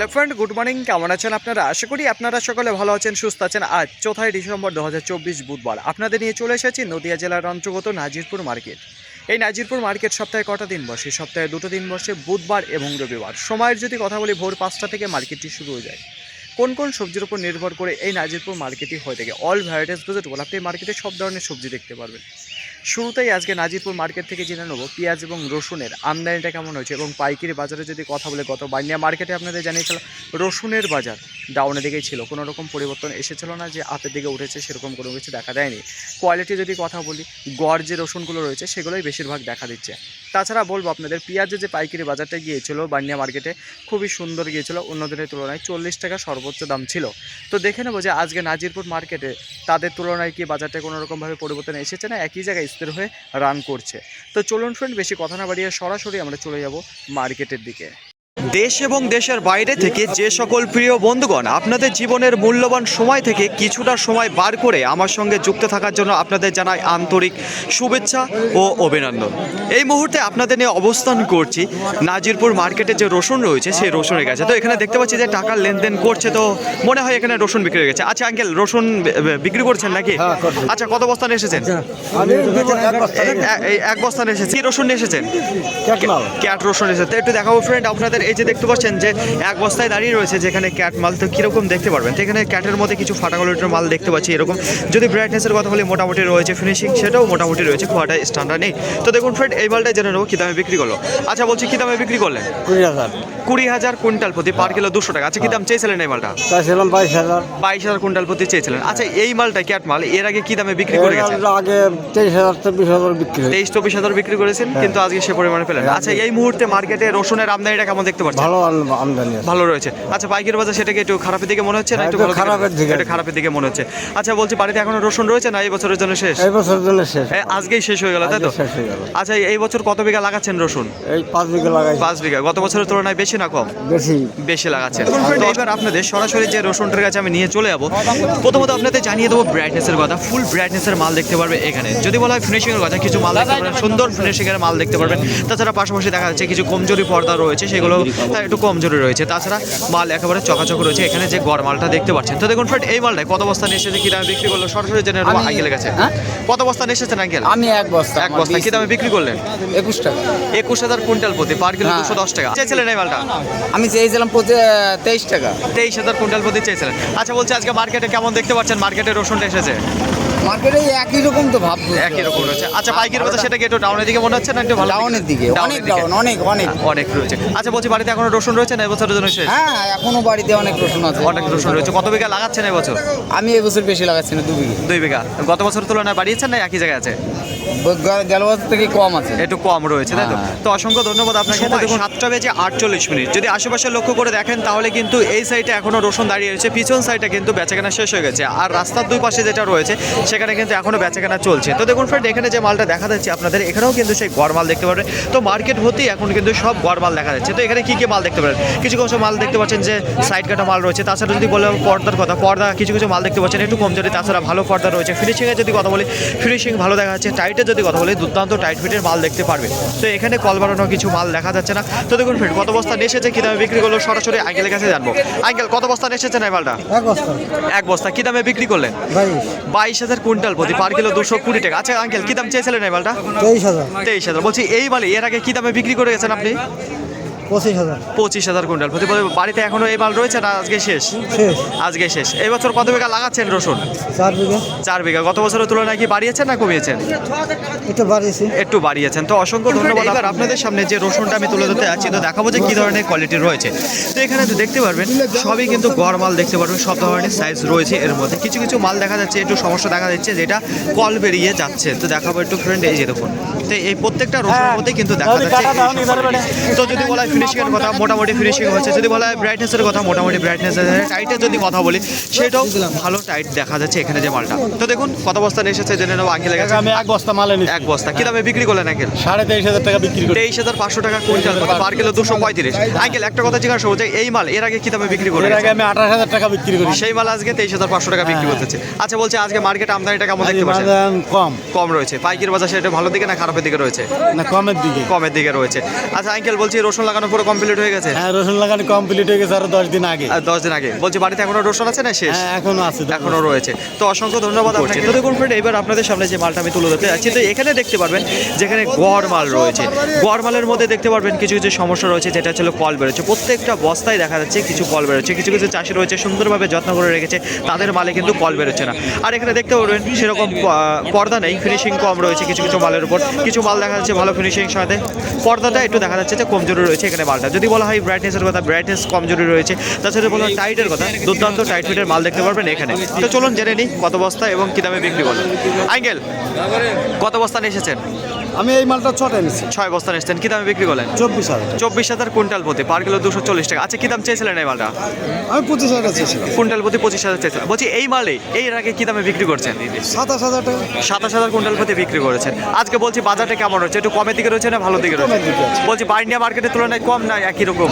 Hello friend good morning কেমন আছেন আপনারা? আশা করি আপনারা সকলে ভালো আছেন, সুস্থ আছেন। আজ চৌথাই ডিসেম্বর দু হাজার চব্বিশ বুধবার। আপনাদের নিয়ে চলে এসেছি নদিয়া জেলার অন্তর্গত নাজিরপুর মার্কেট। এই নাজিরপুর মার্কেট সপ্তাহে কটা দিন বসে? সপ্তাহে দুটো দিন বসে, বুধবার এবং রবিবার। সময়ের যদি কথা বলি, ভোর পাঁচটা থেকে মার্কেটটি শুরু হয়ে যায়। কোন কোন সবজির উপর নির্ভর করে এই নাজিরপুর মার্কেটই হয়ে থাকে? অল ভ্যারাইটিস আপনি এই মার্কেটে সব ধরনের সবজি দেখতে পারবেন। শুরুতেই আজকে নাজিরপুর মার্কেট থেকে জেনে নেব, পেঁয়াজ এবং রসুনের আমদানিটা কেমন হয়েছে এবং পাইকারি বাজারে যদি কথা বলে গত বানিয়া মার্কেটে আপনাদের জানিয়েছিলাম, রসুনের বাজার ডাউনের দিকেই ছিল, কোনো রকম পরিবর্তন এসেছিল না যে আপের দিকে উঠেছে সেরকম কোনো কিছু দেখা দেয়নি। কোয়ালিটি যদি কথা বলি, গড় যে রসুনগুলো রয়েছে সেগুলোই বেশিরভাগ দেখা দিচ্ছে। তাছাড়া বলব আপনাদের পেঁয়াজে যে পাইকারি বাজারটা গিয়েছিল বানিয়া মার্কেটে, খুবই সুন্দর গিয়েছিল, অন্য দিনের তুলনায় চল্লিশ টাকা সর্বোচ্চ দাম ছিল। তো দেখে নেব যে আজকে নাজিরপুর মার্কেটে তাদের তুলনায় কি বাজারটা কোনোরকমভাবে পরিবর্তন এসেছে না, একই জায়গায় স্থির হয়ে রান করছে। তো চলুন ফ্রেন্ড বেশি কথা না বাড়িয়ে সরাসরি আমরা চলে যাব মার্কেটের দিকে। দেশ এবং দেশের বাইরে থেকে যে সকল প্রিয় বন্ধুগণ আপনাদের জীবনের মূল্যবান সময় থেকে কিছুটা সময় বার করে আমার সঙ্গে যুক্ত থাকার জন্য আপনাদের জানাই আন্তরিক শুভেচ্ছা ও অভিনন্দন। এই মুহূর্তে আপনাদের নিয়ে অবস্থান করছি নাজিরপুর মার্কেটে যে রসুন রয়েছে সেই রসুনের কাছে। তো এখানে দেখতে পাচ্ছি যে টাকার লেনদেন করছে তো মনে হয় এখানে রসুন বিক্রি হয়ে গেছে। আচ্ছা আঙ্কেল রসুন বিক্রি করছেন নাকি? হ্যাঁ, আচ্ছা কত বস্তা নিয়ে এসেছেন এক এই এক বস্তা নিয়ে কি রসুন এসেছেন? ক্যাট রসুন এসেছে একটু দেখাবো ফ্রেন্ড আপনাদের এই যে দেখতে পাচ্ছেন যে এক বস্তায় দাঁড়িয়ে রয়েছে যেখানে ক্যাট মাল তো কীরকম দেখতে পারবেন? তো এখানে ক্যাটের মধ্যে কিছু ফাটা কোয়ালিটির মাল দেখতে পাচ্ছি এরকম। যদি ব্রাইটনেসের কথা বলি মোটামুটি রয়েছে ফিনিশিং সেটাও মোটামুটি রয়েছে একটা স্ট্যান্ডার্ড নেই। তো দেখুন ফ্রেন্ড এই মালটা জেনে নেব কী দামে বিক্রি করল। আচ্ছা বলছি কী দামে বিক্রি করলেন? কুড়ি হাজার। কুড়ি হাজার কুইন্টাল প্রতি পার কিলো দুশো টাকা। আচ্ছা কী দাম চেয়েছিলেন এই মালটা? চাইছিলাম বাইশ হাজার। বাইশ হাজার কুইন্টাল প্রতি চেয়েছিলেন। আচ্ছা এই মালটা ক্যাট মাল এর আগে কী দামে বিক্রি করে গেছেন? আগে তেইশ হাজার চব্বিশ হাজার বিক্রি তেইশ চব্বিশ হাজার বিক্রি করেছেন কিন্তু আজকে সে পরিমাণে পেলেন আচ্ছা এই মুহূর্তে মার্কেটে রসুনের আমদানিটা কেমন দেখতে পাচ্ছেন। ভালো আমদানি ভালো রয়েছে। আচ্ছা পাইকারি বাজার সেটাকে একটু খারাপের দিকে মনে হচ্ছে না একটু খারাপের দিকে। এটা খারাপের দিকে মনে হচ্ছে। আচ্ছা বলছি বাড়িতে এখনও রসুন রয়েছে না এই বছরের জন্য শেষ? এই বছর জন্য শেষ। আজকেই শেষ হয়ে গেল তাই তো? শেষ হয়ে গেল। আচ্ছা এই বছর কত বিঘা লাগাচ্ছেন রসুন? এই পাঁচ বিঘা লাগাইছি। পাঁচ বিঘা। গত বছরের তুলনায় বেশি না কম? বেশি। বেশি লাগাচ্ছেন। তো এবার আপনাদের সরাসরি যে রসুনটার কাছে আমি নিয়ে চলে যাব প্রথমত আপনাদের জানিয়ে দেবো ব্রাইটনেসের কথা। ফুল ব্রাইটনেসের মাল দেখতে পারবে এখানে। যদি বলা হয় ফিনিশিং এর কথা কিছু মাল দেখতে পারবেন সুন্দর ফিনিশিং এর মাল দেখতে পারবেন। তাছাড়া পাশাপাশি দেখা যাচ্ছে কিছু কমজোরি পর্দা রয়েছে সেগুলো তার একটু কমজোরি রয়েছে। তাছাড়া মাল একেবারে চকাচক রয়েছে। এখানে যে গড় মালটা দেখতে পাচ্ছেন। তো দেখুন ফ্রেন্ড এই মালটায় কত বস্তা নিয়ে এসেছে কি দামে বিক্রি করল? সরাসরি জেনে নেব আঙ্কেলের কাছে। হ্যাঁ? কত বস্তা নিয়ে এসেছেন আঙ্কেল? আমি এক বস্তা। এক বস্তা। কি দামে বিক্রি করলেন? একুশ টাকা। একুশ হাজার কুইন্টাল প্রতি। পার কিলো হ্যাঁ। দুশো দশ টাকা। চেয়েছিলেন এই মালটা? আমি চেয়েছিলাম প্রতি তেইশ টাকা। তেইশ হাজার কুইন্টাল প্রতি চেয়েছিলেন। আচ্ছা বলছি আজকে মার্কেটে কেমন দেখতে পাচ্ছেন? মার্কেটে রসুনটা এসেছে। মার্কেটে একই রকম তো ভাব একই রকম রয়েছে। আচ্ছা পাইকারি বাজার সেটা কি একটু ডাউনের দিকে মনে হচ্ছে না একটু ভালো ডাউনের দিকে অনেক ডাউন অনেক অনেক। হ্যাঁ, অনেক রয়েছে। আচ্ছা বলছি বাড়িতে এখনও রসুন রয়েছে না এবছরের জন্য শেষ? হ্যাঁ এখনও বাড়িতে অনেক রসুন আছে। অনেক রসুন রয়েছে। কত বিঘা লাগাচ্ছেন এবছর? আমি এবছর বেশি লাগাচ্ছি না দু বিঘে। দুই বিঘা। গত বছরের তুলনায় বাড়িয়েছেন না একই জায়গায় আছে? গেল বছর থেকে কম আছে। একটু কম রয়েছে তাই তো? হ্যাঁ। তো অসংখ্য ধন্যবাদ আপনাকে। দেখুন সাতটা বেজে আটচল্লিশ মিনিট। যদি আশেপাশে লক্ষ্য করে দেখেন তাহলে কিন্তু এই সাইডে এখনও রসুন দাঁড়িয়ে রয়েছে। পিছন সাইডে কিন্তু বেচাকেনা শেষ হয়ে গেছে। আর রাস্তার দুই পাশে যেটা রয়েছে সেখানে কিন্তু এখনও বেচাকেনা চলছে। তো দেখুন ফ্রেন্ড এখানে যে মালটা দেখা যাচ্ছে আপনাদের এখানেও কিন্তু সেই গড় মাল দেখতে পারবেন তো মার্কেট হতেই এখন কিন্তু সব গড় মাল দেখা যাচ্ছে। তো এখানে কী কী মাল দেখতে পারেন? কিছু কিছু মাল দেখতে পাচ্ছেন যে সাইড কাটা মাল রয়েছে। তাছাড়া যদি বলে পর্দার কথা পর্দা কিছু কিছু মাল দেখতে পাচ্ছেন একটু কমজোরি তাছাড়া ভালো পর্দা রয়েছে। ফিনিশিংয়ে যদি কথা বলি ফিনিশিং ভালো দেখা যাচ্ছে। টাইটের যদি কথা বলি দুর্দান্ত টাইট ফিটের মাল দেখতে পারবে। তো এখানে কল বাড়ানো কিছু মাল দেখা যাচ্ছে না। তো দেখুন ফ্রেন্ড কত বস্তা নিয়ে এসেছে কী দামে বিক্রি করল সরাসরি আঙ্কেলের কাছে জানব। আঙ্কেল কত বস্তা নিয়ে এসেছেন এই মালটা? এক বস্তা। এক বস্তা। কী দামে বিক্রি করলেন? বাইশ হাজার কুইন্টাল প্রতি পার কিলো দুশো কুড়ি টাকা। আচ্ছা আঙ্কেল কি দাম চেয়েছিলেন এই মালটা? তেইশ হাজার। তেইশ হাজার। বলছি এই মালে এর আগে কি দামে বিক্রি করে গেছেন আপনি? পঁচিশ হাজার। পঁচিশ হাজার কুইন্টাল। প্রতি বাড়িতে এখনও এই মাল রয়েছে না আজকে শেষ? আজকে শেষ। এই বছর কত বিঘা লাগাচ্ছেন রসুন? চার বিঘা। চার বিঘা। গত বছরের তুলনায় কি বাড়িয়েছেন না কমিয়েছেন? একটু বাড়িয়েছি। একটু বাড়িয়েছেন। তো অসংখ্য ধন্যবাদ এবার আপনাদের সামনে যে রসুনটা আমি তুলে ধরতে আছি তো দেখাবো যে কী ধরনের কোয়ালিটি রয়েছে। তো এখানে তো দেখতে পারবেন সবই কিন্তু গড় মাল দেখতে পারবেন সব ধরনের সাইজ রয়েছে এর মধ্যে। কিছু কিছু মাল দেখা যাচ্ছে একটু সমস্যা দেখা যাচ্ছে যেটা কল বেরিয়ে যাচ্ছে। তো দেখাবো একটু ফ্রেন্ড এই যে দেখুন। তো এই প্রত্যেকটা রসুনের মধ্যে কিন্তু দেখা যাচ্ছে। তো যদি বলা হয় ফিনিশিং এর কথা মোটামুটি ফিনিশিং হচ্ছে। যদি বলা হয় ব্রাইটনেসের কথা মোটামুটি ব্রাইটনেস টাইটের যদি কথা বলি সেটাও ভালো টাইট দেখা যাচ্ছে এখানে যে মালটা। তো দেখুন কত বস্তা নিয়ে এসেছে জেনে নেব আঙ্কেলের কাছে আমি এক বস্তা মাল এনেছি। এক বস্তা। কি দামে বিক্রি করলেন আঙ্কেল? সাড়ে তেইশ হাজার টাকা বিক্রি করি। তেইশ হাজার পাঁচশো টাকা কুইন্টাল পার কিলো দুশো পঁয়ত্রিশ। আঙ্কেল একটা কথা জিজ্ঞাসা যে এই মাল এর আগে কি দামে বিক্রি করে এর আগে আমি আঠাশ হাজার টাকা বিক্রি করি। সেই মাল আজকে তেইশ হাজার পাঁচশো টাকা বিক্রি করতেছে। আচ্ছা বলছে আজকে মার্কেট আমদানিটা কেমন দেখতে পাচ্ছেন? কম। কম রয়েছে। পাইকারি বাজার সেটা ভালো দিকে না খারাপের দিকে রয়েছে? না কমের দিকে। কমের দিকে রয়েছে। আচ্ছা আঙ্কেল বলছি রসুন লাগানো পুরো কমপ্লিট হয়ে গেছে? হ্যাঁ রসুন লাগানো কমপ্লিট হয়ে গেছে আরও দশ দিন আগে। আর দশ দিন আগে। বলছি বাড়িতে এখনও রসুন আছে না শেষ? হ্যাঁ এখনও আছে এখনও রয়েছে। তো অসংখ্য ধন্যবাদ আপনাকে। তো দেখুন friend, এবার আপনাদের সামনে যে মালটা আমি তুলে ধরতে যাচ্ছি তো এখানে দেখতে পারবেন যেখানে গড় মাল রয়েছে। গড় মালের মধ্যে দেখতে পারবেন কিছু কিছু সমস্যা রয়েছে যেটা হচ্ছে কল বেরোচ্ছে। প্রত্যেকটা বস্তায় দেখা যাচ্ছে কিছু কল বেরোচ্ছে। কিছু কিছু চাষি রয়েছে সুন্দরভাবে যত্ন করে রেখেছে। তাদের মালে কিন্তু কল বেরোচ্ছে না। আর এখানে দেখতে পারবেন সেরকম পর্দা নেই ফিনিশিং কম রয়েছে কিছু কিছু মালের উপর। কিছু মাল দেখা যাচ্ছে, ভালো ফিনিশিং সাথে। পর্দাটা একটু দেখা যাচ্ছে যে কমজোরি রয়েছে এখানে মালটা। যদি বলা হয় ব্রাইটনেসের কথা ব্রাইটনেস কমজোরি রয়েছে, তাছাড়া বলা টাইটের কথা, দুর্দান্ত টাইট ফিটের মাল দেখতে পারবেন এখানে। তো চলুন জেনে নিই কত বস্তা এবং কী দামে বিক্রি করুন আঙ্কেল, কত বস্তা নিয়ে এসেছেন? আমি এই মালটা ছটা এনেছি। ছয় বস্তা নিয়ে কি দামে বিক্রি করলেন? চব্বিশ হাজার। চব্বিশ হাজার কুইন্টাল প্রতি। পার কিলো দুশো চল্লিশ টাকা। আচ্ছা কি দাম চেয়েছিলেন এই মালটা? আমি পঁচিশ হাজার চেয়েছিলাম। কুইন্টাল প্রতি পঁচিশ হাজার চেয়েছিলেন বলছি এই মালে এই আগে কি দামে বিক্রি করছেন? সাতাশ হাজার টাকা। সাতাশ হাজার কুইন্টাল প্রতি বিক্রি করেছেন। আজকে বলছি বাজারটা কেমন রয়েছে? একটু কমের দিকে রয়েছে না ভালো দিকে রয়েছে। বলছি বাইন্ডিয়া মার্কেটের তুলনায় কম না একই রকম?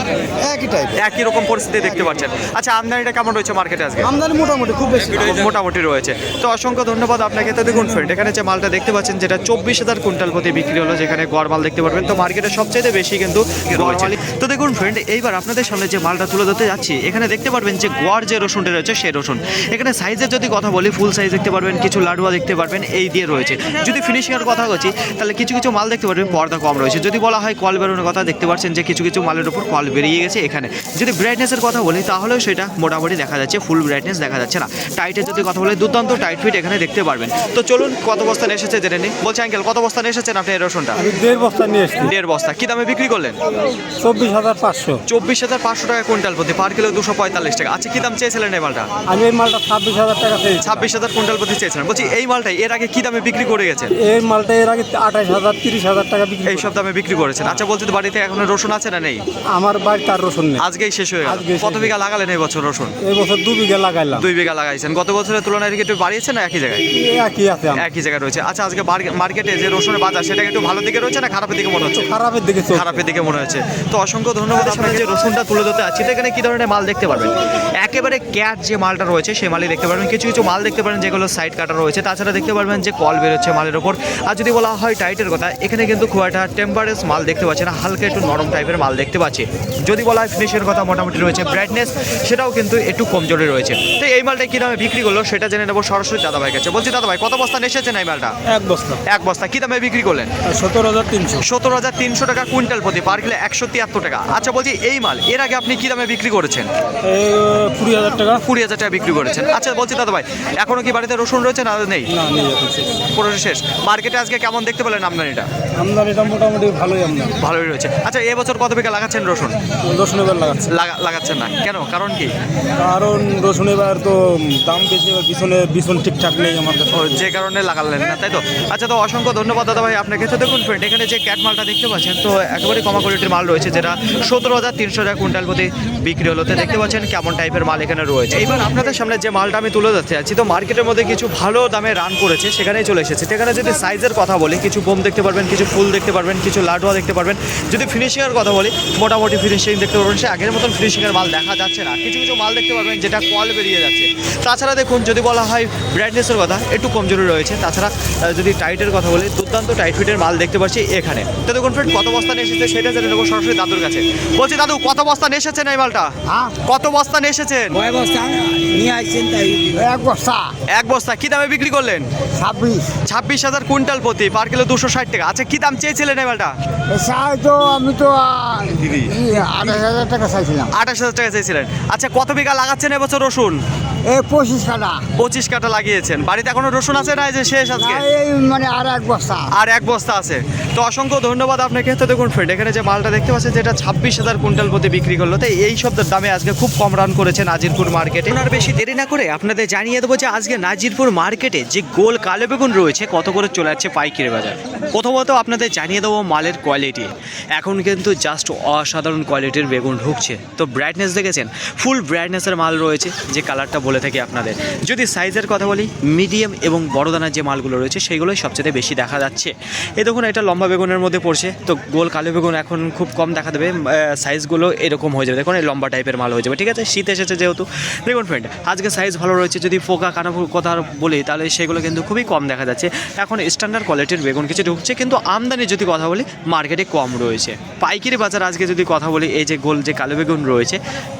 একই টাইপ একই রকম পরিস্থিতি দেখতে পাচ্ছেন। আচ্ছা আমদানিটা কেমন রয়েছে মার্কেটে আজকে? আমদানি মোটামুটি খুব বেশি। মোটামুটি রয়েছে। তো অসংখ্য ধন্যবাদ আপনাকে। তো দেখুন ফ্রেন্ড এখানে যে মালটা দেখতে পাচ্ছেন যেটা চব্বিশ হাজার কুইন্টাল প্রতি বিক্রি হলো যেখানে গড় মাল দেখতে পারবেন। তো মার্কেটে সবচেয়ে বেশি কিন্তু তো দেখুন ফ্রেন্ড এইবার আপনাদের সামনে যে মালটা তুলে ধরতে যাচ্ছি এখানে দেখতে পারবেন যে গড় যে রসুনটা রয়েছে সেই রসুন। এখানে সাইজের যদি কথা বলি ফুল সাইজ দেখতে পারবেন কিছু লাডুয়া দেখতে পারবেন এই দিয়ে রয়েছে। যদি ফিনিশিংয়ের কথা বলছি তাহলে কিছু কিছু মাল দেখতে পারবেন পর্দা কম রয়েছে। যদি বলা হয় কল বেরোনোর কথা দেখতে পাচ্ছেন যে কিছু কিছু মালের উপর কল বেরিয়ে গেছে এখানে। যদি ব্রাইটনেসের কথা বলি তাহলেও সেটা মোটামুটি দেখা যাচ্ছে ফুল ব্রাইটনেস দেখা যাচ্ছে না। টাইটের যদি কথা বলি দুর্দান্ত টাইট ফিট এখানে দেখতে পারবেন। তো চলুন কত বস্তা এসেছে জেনে নিই। বলছি আঙ্কেল কত বস্তা নিয়ে এসেছেন আপনি রসুনটা? আমি দেড় বস্তা নিয়ে এসেছি। দেড় বস্তা। কি দামে বিক্রি করলেন? চব্বিশ হাজার পাঁচশো। চব্বিশ হাজার পাঁচশো টাকা কুইন্টাল প্রতি পার কিলো দুশো পঁয়তাল্লিশ টাকা। আচ্ছা কি দাম চেয়েছিলেন এই মালটা? আমি এই মালটা ছাব্বিশ হাজার টাকা পেয়েছি ছাব্বিশ হাজার কুইন্টাল প্রতি চেয়েছিলেন। বলছি এই মালটাই এর আগে কি দামে বিক্রি করে গেছেন? এই মালটা এর আগে আঠাশ হাজার তিরিশ হাজার টাকা বিক্রি এই সব দামে বিক্রি করেছেন। আচ্ছা বলছি তো বাড়িতে এখনও রসুন আছে না নেই? আমার বাড়ি তার রসুন নেই। আজকেই শেষ হয়ে গেল। কত বিঘা লাগালেন এই বছর রসুন? এই বছর দু বিঘা লাগাইলাম। দুই বিঘা লাগাইছেন। গত বছরের তুলনায় একটু বাড়িয়েছে না একই জায়গায়? একই আছে একই জায়গায় রয়েছে। আচ্ছা আজকে মার্কেটে যে রসুনের বাজার সেটা একটু ভালো দিকে রয়েছে না খারাপের দিকে মনে হচ্ছে? খারাপের দিকে খারাপের দিকে মনে হচ্ছে। তো অসংখ্য ধন্যবাদ আপনাকে। যে রসুনটা তুলে ধরতে আছি তো এখানে কি ধরনের মাল দেখতে পারবেন? একেবারে ক্যাট যে মালটা রয়েছে সেই মালই দেখতে পারবেন। কিছু কিছু মাল দেখতে পারেন যেগুলো সাইড কাটা রয়েছে। তাছাড়া দেখতে পারবেন যে কল বেরোচ্ছে মালের ওপর। আর যদি বলা হয় টাইটের কথা এখানে কিন্তু খুব একটা টেম্পারেস মাল দেখতে পাচ্ছি না। হালকা একটু নরম টাইপের মাল দেখতে পাচ্ছি। যদি বলা হয় ফিনিশের কথা মোটামুটি রয়েছে ব্রাইটনেস সেটাও কিন্তু একটু কমজোরি রয়েছে। তো এই মালটা কি দামে বিক্রি করল সেটা জেনে নেব সরাসরি দাদাভাই কাছে। বলছি দাদাভাই কত বস্তা এসেছেন এই মালটা? এক বস্তা। এক বস্তা। কি দামে বিক্রি করলেন সতেরো হাজার তিনশো। সতেরো হাজার তিনশো টাকা কুইন্টাল প্রতি পার কিলো একশো তিয়াত্তর টাকা। আচ্ছা বলছি এই মাল এর আগে আপনি কি দামে বিক্রি করেছেন? কুড়ি হাজার টাকা। কুড়ি হাজার টাকা বিক্রি করেছেন। আচ্ছা বলছি দাদা ভাই এখনও কি বাড়িতে রসুন রয়েছে না নেই? না নিয়ে পুরো শেষ। মার্কেটে আজকে কেমন দেখতে পেলেন আমদানিটা? আমদানিটা মোটামুটি ভালোই আমদানি। ভালোই রয়েছে। আচ্ছা এবছর কত বিঘা লাগাচ্ছেন রসুন? রসুন এবার লাগাচ্ছে। লাগাচ্ছেন না। কেন? কারণ কি? কারণ রসুন এবার তো দাম বেশি এবার বিছনে বিছন ঠিকঠাক নেই আমার কাছে। যে কারণে লাগালেন না তাই তো? আচ্ছা তো অসংখ্য ধন্যবাদ দাদা ভাই আপনাকে তো দেখুন ফ্রেন্ড এখানে যে ক্যাট মালটা দেখতে পাচ্ছেন, তো একেবারে কমা কোয়ালিটির মাল রয়েছে, যেটা সতেরো হাজার তিনশো টাকা কুইন্টাল প্রতি বিক্রি হলো। তো দেখতে পাচ্ছেন কেমন টাইপের মাল এখানে রয়েছে। এইবার আপনাদের সামনে যে মালটা আমি তুলে ধরতে যাচ্ছি, তো মার্কেটের মধ্যে কিছু ভালো দামে রান করেছে, সেখানেই চলে এসেছে। সেখানে যদি সাইজের কথা বলি, কিছু বোম দেখতে পারবেন, কিছু ফুল দেখতে পারবেন, কিছু লাডুয়া দেখতে পারবেন। যদি ফিনিশিংয়ের কথা বলি, মোটামুটি ফিনিশিং দেখতে পারবেন, সে আগের মতন ফিনিশিংয়ের মাল দেখা যাচ্ছে না। কিছু কিছু মাল দেখতে পারবেন, যেটা কল বেরিয়ে যাচ্ছে। তাছাড়া দেখুন, যদি বলা হয় ব্রাইটনেসের কথা, একটু কমজোরি রয়েছে। তাছাড়া যদি টাইটের কথা বলি, দুর্দান্ত টাইট ফিটের মাল দেখতে পাচ্ছি এখানে। তো দেখুন ফ্রেন্ড কত বস্তা নিয়ে এসেছে সেটা জেনে নেব সরাসরি দাদুর কাছে। বলছি দাদু কত বস্তা নিয়ে এসেছেন এই মালটা? হ্যাঁ। কত বস্তা নিয়ে এসেছেন? কয় বস্তা? নিয়ে আসছেন তাই। এক বস্তা। এক বস্তা। কি দামে বিক্রি করলেন? ছাব্বিশ। ছাব্বিশ হাজার কুইন্টাল প্রতি পার কিলো দুশো ষাট টাকা। আচ্ছা কি দাম চেয়েছিলেন এই মালটা? চাই তো আমি তো আঠাশ হাজার টাকা চাইছিলাম। আঠাশ হাজার টাকা চেয়েছিলেন। আচ্ছা কত বিঘা লাগাচ্ছেন এবছর রসুন? এই পঁচিশ কাটা। পঁচিশ কাটা লাগিয়েছেন। বাড়িতে এখনও রসুন আছে না এই যে শেষ আজকে? এই মানে আর এক বস্তা। আর এক বস্তা আছে। তো অসংখ্য ধন্যবাদ আপনাকে। তো দেখুন ফ্রেন্ড এখানে যে মালটা দেখতে পাচ্ছেন, যেটা ছাব্বিশ হাজার কুইন্টাল প্রতি বিক্রি করল, তো এই সব দামে আজকে খুব কম রান করেছে নাজিরপুর মার্কেটে আর বেশি দেরি না করে আপনাদের জানিয়ে দেবো যে আজকে নাজিরপুর মার্কেটে যে গোল কালো বেগুন রয়েছে, কত করে চলে যাচ্ছে পাইকারি বাজার? প্রথমত আপনাদের জানিয়ে দেবো মালের কোয়ালিটি এখন কিন্তু জাস্ট অসাধারণ কোয়ালিটির বেগুন ঢুকছে। তো ব্রাইটনেস দেখেছেন? ফুল ব্রাইটনেসের মাল রয়েছে, যে কালারটা বলে থাকি আপনাদের। যদি সাইজের কথা বলি মিডিয়াম এবং বড় দানার যে মালগুলো রয়েছে সেগুলোই সবচেয়ে বেশি দেখা যাচ্ছে। এই দেখুন, এটা লম্বা বেগুনের মধ্যে পড়ছে। তো গোল কালো বেগুন এখন খুব কম দেখা দেবে। সাইজগুলো এরকম হয়ে যাবে। দেখুন, এই লম্বা টাইপের মাল হয়ে যাবে। ঠিক আছে? শীত এসেছে যেহেতু। দেখুন ফ্রেন্ড আজকে সাইজ ভালো রয়েছে। যদি পোকা কাটা কথা বলি, তাহলে সেগুলো কিন্তু খুবই কম দেখা যাচ্ছে। এখন স্ট্যান্ডার্ড কোয়ালিটির বেগুন কিছু ঢুকছে। কিন্তু আমদানি যদি কথা বলি মার্কেটে কম রয়েছে। পাইকারি বাজার আজকে যদি কথা বলি, এই যে গোল যে কালো বেগুন রয়েছে,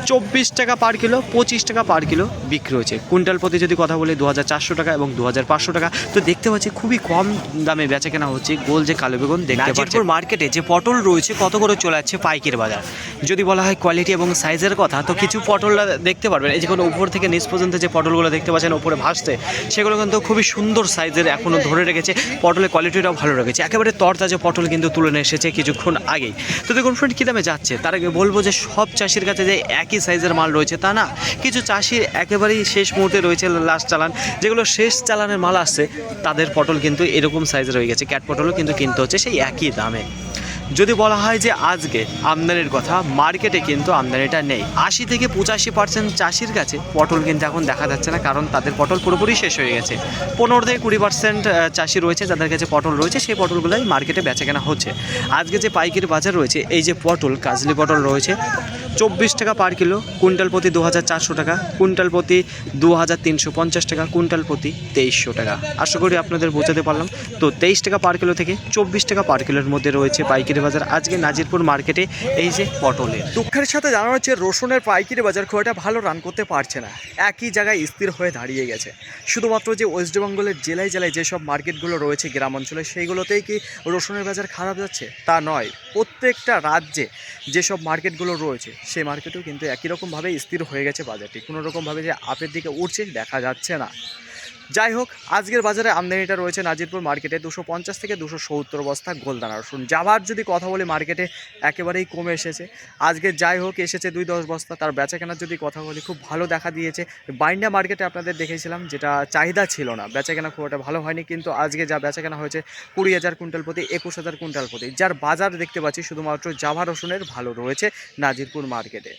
চব্বিশ টাকা পার কিলো পঁচিশ টাকা পার কিলো বিক্রি হয়েছে। কুইন্টাল প্রতি যদি কথা বলি, দু হাজার চারশো টাকা এবং দু হাজার পাঁচশো টাকা। তো দেখতে পাচ্ছি, খুবই কম দামে বেচা কেনা হচ্ছে গোল যে কালো বেগুন দেখতে পাচ্ছি মার্কেটে যে পটল রয়েছে কত করে চলে যাচ্ছে পাইকারি বাজার? যদি বলা হয় কোয়ালিটি এবং সাইজের কথা তো কিছু পটলটা দেখতে পারবেন। এই যে কোনো উপর থেকে নিচ পর্যন্ত যে পটলগুলো দেখতে পাচ্ছেন উপরে ভাসতে সেগুলো কিন্তু খুবই সুন্দর সাইজের এখনও ধরে রেখেছে। পটলের কোয়ালিটিটাও ভালো রেখেছে। একেবারে তরতাজা পটল কিন্তু তুলে নিয়ে এসেছে কিছুক্ষণ আগেই। তো দেখুন ফ্রেন্ড কী দামে যাচ্ছে? তার আগে বলব যে সব চাষির কাছে যে একই সাইজের মাল রয়েছে তা না। কিছু চাষি একেবারেই শেষ মুহূর্তে রয়েছে লাস্ট চালান। যেগুলো শেষ চালানের মাল আসছে তাদের পটল কিন্তু এরকম সাইজের হয়ে গেছে। ক্যাট পটলও কিন্তু কিনতে হচ্ছে সেই একই দামে। যদি বলা হয় যে আজকে আমদানির কথা, মার্কেটে কিন্তু আমদানিটা নেই। আশি থেকে পঁচাশি পার্সেন্ট চাষির কাছে পটল কিন্তু এখন দেখা যাচ্ছে না, কারণ তাদের পটল পুরোপুরি শেষ হয়ে গেছে। পনেরো থেকে কুড়ি পার্সেন্ট চাষি রয়েছে, যাদের কাছে পটল রয়েছে, সেই পটলগুলোই মার্কেটে বেচা কেনা হচ্ছে। আজকে যে পাইকারি বাজার রয়েছে, এই যে পটল, কাজলি পটল রয়েছে চব্বিশ টাকা পার কিলো, কুইন্টাল প্রতি দু হাজার চারশো টাকা, কুইন্টাল প্রতি দু হাজার তিনশো পঞ্চাশ টাকা, কুইন্টাল প্রতি তেইশশো টাকা। আশা করি আপনাদের বোঝাতে পারলাম। তো তেইশ টাকা পার কিলো থেকে চব্বিশ টাকা পার কিলোর মধ্যে রয়েছে পাইকারি বাজার। আজকে নাজিরপুর মার্কেটে এই যে পটলের। দুঃখের সাথে জানানো হচ্ছে, রসুনের পাইকারি বাজার খুব একটা ভালো রান করতে পারছে না। একই জায়গায় স্থির হয়ে দাঁড়িয়ে গেছে। শুধুমাত্র যে ওয়েস্ট বেঙ্গলের জেলায় জেলায় যেসব মার্কেটগুলো রয়েছে গ্রাম অঞ্চলে সেইগুলোতেই কি রসুনের বাজার খারাপ যাচ্ছে? তা নয়। প্রত্যেকটা রাজ্যে যেসব মার্কেটগুলো রয়েছে সেই মার্কেটেও কিন্তু একই রকমভাবে স্থির হয়ে গেছে বাজারটি। কোনো রকমভাবে যে আপের দিকে উঠছে দেখা যাচ্ছে না। যাই হোক, আজকের বাজারে আমদানিটা রয়েছে নাজিরপুর মার্কেটে দুশো পঞ্চাশ থেকে দুশো সত্তর বস্তা গোলদানা রসুন। যাবার যদি কথা বলি, মার্কেটে একেবারেই কমে এসেছে। আজকে যাই হোক, এসেছে দুই দশ বস্তা, তার বেচা কেনার যদি কথা বলি, খুব ভালো দেখা দিয়েছে। বাইন্ডা মার্কেটে আপনাদের দেখেছিলাম, যেটা চাহিদা ছিল না। বেচা কেনা খুব একটা ভালো হয়নি, কিন্তু আজকে যা বেচা কেনা হয়েছে, কুড়ি হাজার কুইন্টাল প্রতি, একুশ হাজার কুইন্টাল প্রতি। যার বাজার দেখতে পাচ্ছি, শুধুমাত্র জাভা রসুনের ভালো রয়েছে নাজিরপুর মার্কেটে।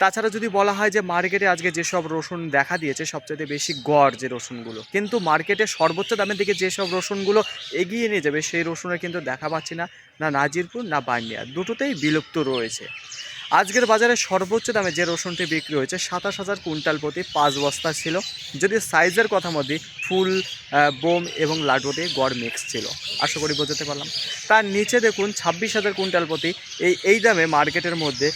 তাছাড়া যদি বলা হয় যে মার্কেটে আজকে যেসব রসুন দেখা দিয়েছে সবচেয়ে বেশি গড় যে রসুনগুলো, কিন্তু মার্কেটে সর্বোচ্চ দামের দিকে যেসব রসুনগুলো এগিয়ে নিয়ে যাবে, সেই রসুনের কিন্তু দেখা পাচ্ছি না না নাজিরপুর, না বান্ডিয়া, দুটোতেই বিলুপ্ত রয়েছে। আজকের বাজারে সর্বোচ্চ দামে যে রসুনটি বিক্রি হয়েছে, সাতাশ হাজার কুইন্টাল প্রতি পাঁচ বস্তা ছিল। যদি সাইজের কথা মধ্যে ফুল বোম এবং লাডুতে গড় মিক্স ছিল। আশা করি বোঝাতে পারলাম। তার নিচে দেখুন, ছাব্বিশ হাজার কুইন্টাল প্রতি এই এই দামে মার্কেটের মধ্যে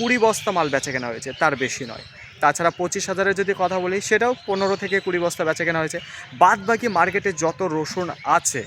কুড়ি বস্তা মাল বেচা কেনা হয়েছে, তার বেশি নয়। তাছাড়া পঁচিশ হাজারের যদি কথা বলি, সেটাও পনেরো থেকে কুড়ি বস্তা বেচা কেনা হয়েছে। বাদ বাকি মার্কেটে যত রসুন আছে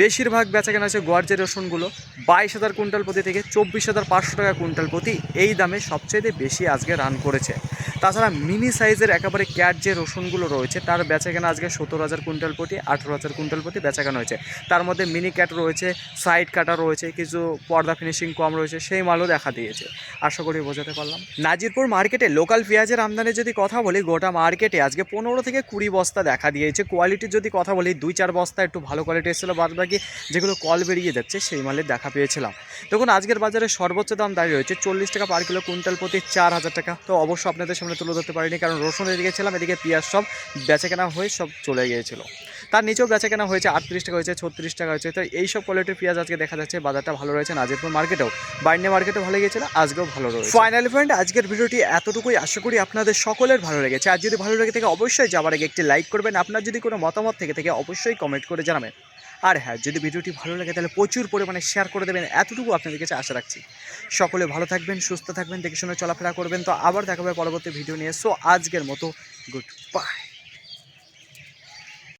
বেশিরভাগ বেচা কেনা হয়েছে গোয়ার যে রসুনগুলো। বাইশ হাজার কুইন্টাল প্রতি থেকে চব্বিশ হাজার পাঁচশো টাকা কুইন্টাল প্রতি এই দামে সবচেয়ে বেশি আজকে রান করেছে। তাছাড়া মিনি সাইজের একেবারে ক্যাট যে রসুনগুলো রয়েছে, তার বেচা কেনা আজকে সত্তর হাজার কুইন্টাল প্রতি, আঠেরো হাজার কুইন্টাল প্রতি বেচা কেনা হয়েছে। তার মধ্যে মিনি ক্যাট রয়েছে, সাইড কাটা রয়েছে, কিছু পর্দা ফিনিশিং কম রয়েছে, সেই মালও দেখা দিয়েছে। আশা করি বোঝাতে পারলাম। নাজিরপুর মার্কেটে লোকাল পেঁয়াজের আমদানির যদি কথা বলি, গোটা মার্কেটে আজকে পনেরো থেকে কুড়ি বস্তা দেখা দিয়েছে। কোয়ালিটির যদি কথা বলি, দুই চার বস্তা একটু ভালো কোয়ালিটি এসেছিল, বাদ বাকি যেগুলো কল বেরিয়ে যাচ্ছে সেই মালের দেখা পেয়েছিলাম। দেখুন, আজকের বাজারে সর্বোচ্চ দাম দাঁড়িয়ে রয়েছে চল্লিশ টাকা পার কিলো কুইন্টাল প্রতি চার হাজার টাকা। তো অবশ্য আপনাদের সামনে তুলে ধরতে পারিনি, কারণ রসুন এদিকে ছিলাম, এদিকে পেঁয়াজ সব বেচা কেনা হয়ে সব চলে গিয়েছিল। তার নিচেও বেচা কেনা হয়েছে, আটত্রিশ টাকা হয়েছে, ছত্রিশ টাকা হয়েছে। তো এইসব কোয়ালিটির পেঁয়াজ আজকে দেখা যাচ্ছে বাজারটা ভালো রয়েছে, নাজিরপুর মার্কেটেও বাইন্ডে মার্কেটে ভালো গিয়েছিল, আজকেও ভালো রয়েছে। ফাইনালি ফ্রেন্ড আজকের ভিডিওটি এতটুকুই, আশা করি আপনাদের সকলের ভালো লেগেছে। আর যদি ভালো লেগে থাকে, অবশ্যই যাবার আগে একটি লাইক করবেন। আপনার যদি কোনো মতামত থেকে থাকে, অবশ্যই কমেন্ট করে জানাবেন। আর হ্যাঁ যদি ভিডিওটি ভালো লাগে তাহলে প্রচুর পরিমাণে শেয়ার করে দেবেন। এতটুকু আপনাদের কাছে আশা রাখছি। সকলে ভালো থাকবেন, সুস্থ থাকবেন, দেখে শুনে চলাফেরা করবেন। তো আবার দেখাবে পরবর্তী ভিডিও নিয়ে। সো আজকের মতো গুড বাই